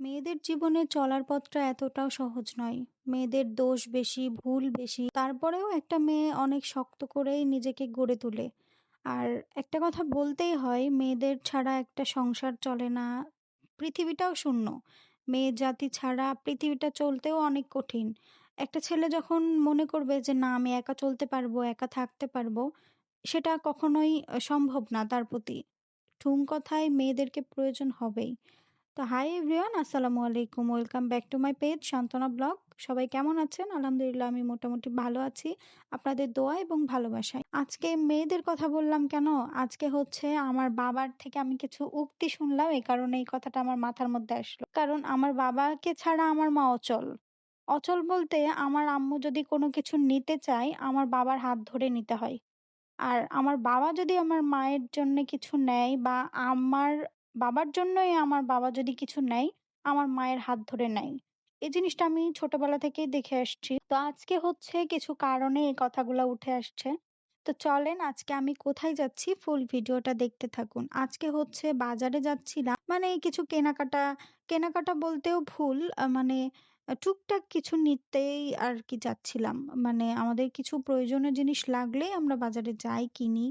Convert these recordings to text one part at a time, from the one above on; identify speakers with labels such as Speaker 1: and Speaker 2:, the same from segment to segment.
Speaker 1: মেয়েদের জীবনে চলার পথটা এতটাও সহজ নয়। মেয়েদের দোষ বেশি, ভুল বেশি। তারপরেও একটা মেয়ে অনেক শক্ত করেই নিজেকে গড়ে তোলে। আর একটা কথা বলতেই হয়, মেয়েদের ছাড়া একটা সংসার চলে না। পৃথিবীটাও শূন্য। মেয়ে জাতি ছাড়া পৃথিবীটা চলতেও অনেক কঠিন। একটা ছেলে যখন মনে করবে যে না আমি একা চলতে পারব, একা থাকতে পারব, সেটা কখনোই সম্ভব না তার প্রতি। ঠুং কথায় মেয়েদেরকে প্রয়োজন হবেই। তো হাই এভরিওয়ান আসসালামু আলাইকুম। Welcome back to my page Santwana blog সবাই কেমন আছেন? আলহামদুলিল্লাহ, আমি মোটামুটি ভালো আছি। আপনাদের দোয়া এবং ভালোবাসায়। আজকে মেয়েদের কথা বললাম কেন? আজকে হচ্ছে আমার বাবার থেকে আমি কিছু উক্তি শুনলাম, এই কারণে এই কথাটা আমার মাথার মধ্যে আসলো। কারণ আমার বাবাকে ছাড়া আমার মা অচল। অচল বলতে আমার আম্মু যদি কোনো কিছু নিতে চায়, আমার বাবার হাত ধরে নিতে হয়। আর আমার বাবা যদি আমার মায়ের জন্য কিছু নেয় বা আমার বাবার জন্যই আমার বাবা যদি কিছু নেয়, আমার মায়ের হাত ধরে নেয়। এই জিনিসটা আমি ছোটবেলা থেকেই দেখে আসছি। তো আজকে হচ্ছে কিছু কারণে এই কথাগুলো উঠে আসছে। তো চলেন আজকে আমি কোথায় যাচ্ছি ফুল ভিডিওটা দেখতে থাকুন। আজকে হচ্ছে বাজারে যাচ্ছিলাম। মানে কিছু কেনাকাটা কেনাকাটা বলতেও ভুল মানে টুকটাক কিছু নিতেই আর কি যাচ্ছিলাম। মানে আমাদের কিছু প্রয়োজনীয় জিনিস লাগলেই আমরা বাজারে যাই, কিনি।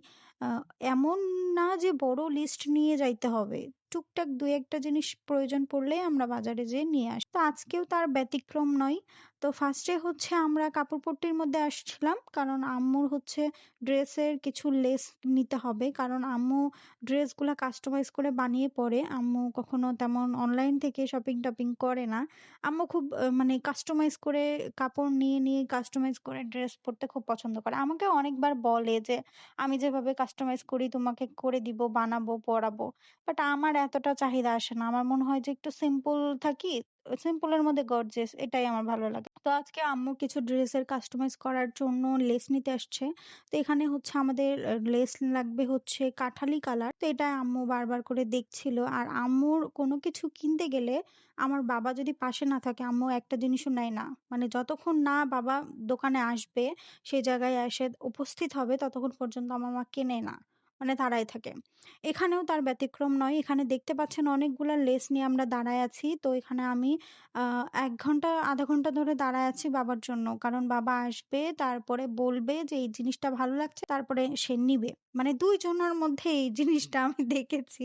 Speaker 1: এমন না যে বড় লিস্ট নিয়ে যাইতে হবে। টুকটাক দুই একটা জিনিস প্রয়োজন পড়লেই আমরা বাজারে যেয়ে নিয়ে আসি। তো আজকেও তার ব্যতিক্রম নয়। তো ফার্স্টে হচ্ছে আমরা কাপড় কাপড়পট্টির মধ্যে আসছিলাম কারণ আম্মুর হচ্ছে ড্রেসের কিছু লেস নিতে হবে। কারণ আম্মু ড্রেসগুলো কাস্টমাইজ করে বানিয়ে পরে। আম্মু কখনো তেমন অনলাইন থেকে শপিং টপিং করে না। আম্মু খুব মানে কাস্টমাইজ করে কাপড় নিয়ে নিয়ে কাস্টমাইজ করে ড্রেস পরতে খুব পছন্দ করে। আমাকে অনেকবার বলে যে, আমি যেভাবে কাস্টমাইজ করি তোমাকে করে দিব, বানাবো, পরাবো। বাট আমার এতটা চাহিদা আসে না। আমার মনে হয় যে একটু সিম্পল থাকি সিম্পলের মধ্যে গর্জেস এটাই আমার ভালো লাগে। তো আজকে আম্মু কিছু ড্রেসের কাস্টমাইজ করার জন্য লেস নিতে আসছে। তো এখানে হচ্ছে আমাদের লেস লাগবে হচ্ছে কাঠালি কালার তো এটা আম্মু বারবার করে দেখছিল। আর আম্মুর কোনো কিছু কিনতে গেলে আমার বাবা যদি পাশে না থাকে, আম্মু একটা জিনিসও নেয় না। মানে যতক্ষণ না বাবা দোকানে আসবে সেই জায়গায় এসে উপস্থিত হবে, ততক্ষণ পর্যন্ত আমার মা কেনে না। মানে দাঁড়ায় থাকে। এখানেও তার ব্যতিক্রম নয়। এখানে দেখতে পাচ্ছেন অনেকগুলো লেস নিয়ে আমরা দাঁড়ায় আছি। তো এখানে আমি এক ঘণ্টা, আধা ঘণ্টা ধরে দাঁড়ায় আছি বাবার জন্য। কারণ বাবা আসবে, তারপরে বলবে যে, এই জিনিসটা ভালো লাগছে। তারপরে সে নিবে। মানে দুইজনের মধ্যে এই জিনিসটা আমি দেখেছি।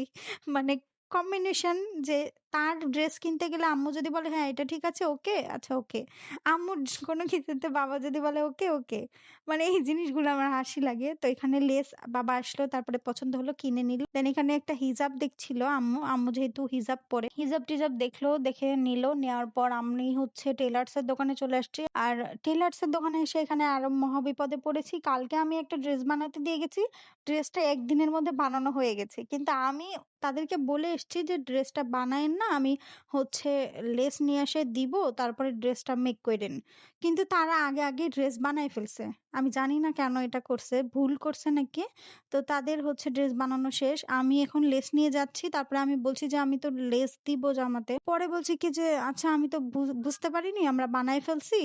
Speaker 1: মানে কম্বিনেশন যে তার ড্রেস কিনতে গেলে আম্মু যদি বলে হ্যাঁ এটা ঠিক আছে ওকে আচ্ছা ওকে। আম্মুর কোনো কিছুতে বাবা যদি বলে ওকে ওকে। মানে এই জিনিসগুলো আমার হাসি লাগে। তো এখানে লেস বাবা আসলো তারপরে পছন্দ হলো কিনে নিল। দেন এখানে একটা হিজাব দেখছিল আম্মু। আম্মু যেহেতু হিজাব পরে হিজাব টিজাব দেখল দেখে নিল। নেওয়ার পর আমি হচ্ছে টেলার্স এর দোকানে চলে আসছি। আর টেলার্স এর দোকানে এসে এখানে আরও মহাবিপদে পড়েছি। কালকে আমি একটা ড্রেস বানাতে দিয়ে গেছি। ড্রেসটা একদিনের মধ্যে বানানো হয়ে গেছে। কিন্তু আমি তাদেরকে বলে এসেছি যে ড্রেসটা বানায় না আমি হচ্ছে লেস নিয়ে এসে দিব, তারপরে ড্রেসটা মেক করেন কিন্তু তারা আগে আগে ড্রেস বানাই ফেলছে। আমি জানি না কেন এটা করছে, ভুল করছে নাকি? তো তাদের হচ্ছে ড্রেস বানানো শেষ। আমি এখন লেস নিয়ে যাচ্ছি, তারপরে আমি বলছি যে, আমি তো লেস দিব জামাতে। পরে বলছি কি যে আচ্ছা আমি তো বুঝতে পারিনি, আমরা বানাই ফেলছি,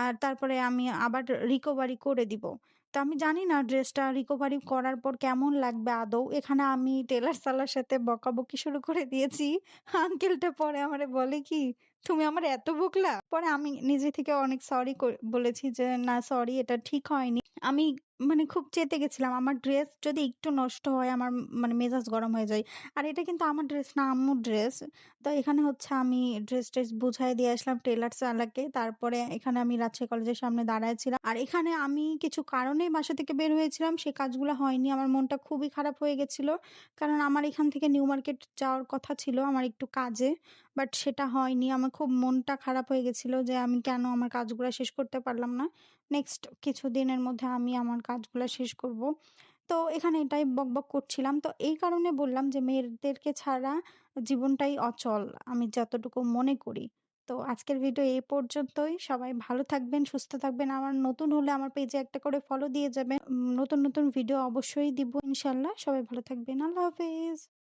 Speaker 1: আর তারপরে আমি আবার রিকভারি করে দিব। তো আমি জানি না ড্রেসটা রিকভারি করার পর কেমন লাগবে আদৌ। এখানে আমি টেলার সালার সাথে বকাবকি শুরু করে দিয়েছি। আঙ্কেলটা পরে আমারে বলে কি, তুমি আমার এত বকলা পরে আমি নিজে থেকে অনেক সরি বলেছি যে, না সরি এটা ঠিক হয়নি। আমি মানে খুব চেতে গেছিলাম। আমার ড্রেস যদি একটু নষ্ট হয়, আমার মানে মেজাজ গরম হয়ে যায়, আর এটা কিন্তু আমার ড্রেস না, আম্মুর ড্রেস তো এখানে হচ্ছে আমি ড্রেস ট্রেস বুঝাই দিয়ে আসলাম টেলার সালাকে তারপরে এখানে আমি রাজশাহী কলেজের সামনে দাঁড়াইছিলাম আর এখানে আমি কিছু কারণে বাসা থেকে বের হয়েছিলাম। সে কাজগুলো হয়নি। আমার মনটা খুবই খারাপ হয়ে গেছিল। কারণ আমার এখান থেকে নিউ মার্কেট যাওয়ার কথা ছিল আমার একটু কাজে বাট সেটা হয়নি। আমার খুব মনটা খারাপ হয়ে গেছিল যে আমি কেন আমার কাজগুলো শেষ করতে পারলাম না। নেক্সট কিছু দিনের মধ্যে আমি আমার কাজগুলো শেষ করব। তো এখানে এটাই বকবক করছিলাম। তো এই কারণে বললাম যে, মেয়েদেরকে ছাড়া জীবনটাই অচল, আমি যতটুকু মনে করি। তো আজকের ভিডিও এই পর্যন্তই। সবাই ভালো থাকবেন, সুস্থ থাকবেন। আমার নতুন হলে আমার পেজে একটা করে ফলো দিয়ে যাবেন। নতুন নতুন ভিডিও অবশ্যই দিব ইনশাল্লাহ সবাই ভালো থাকবেন। আল্লাহ হাফেজ।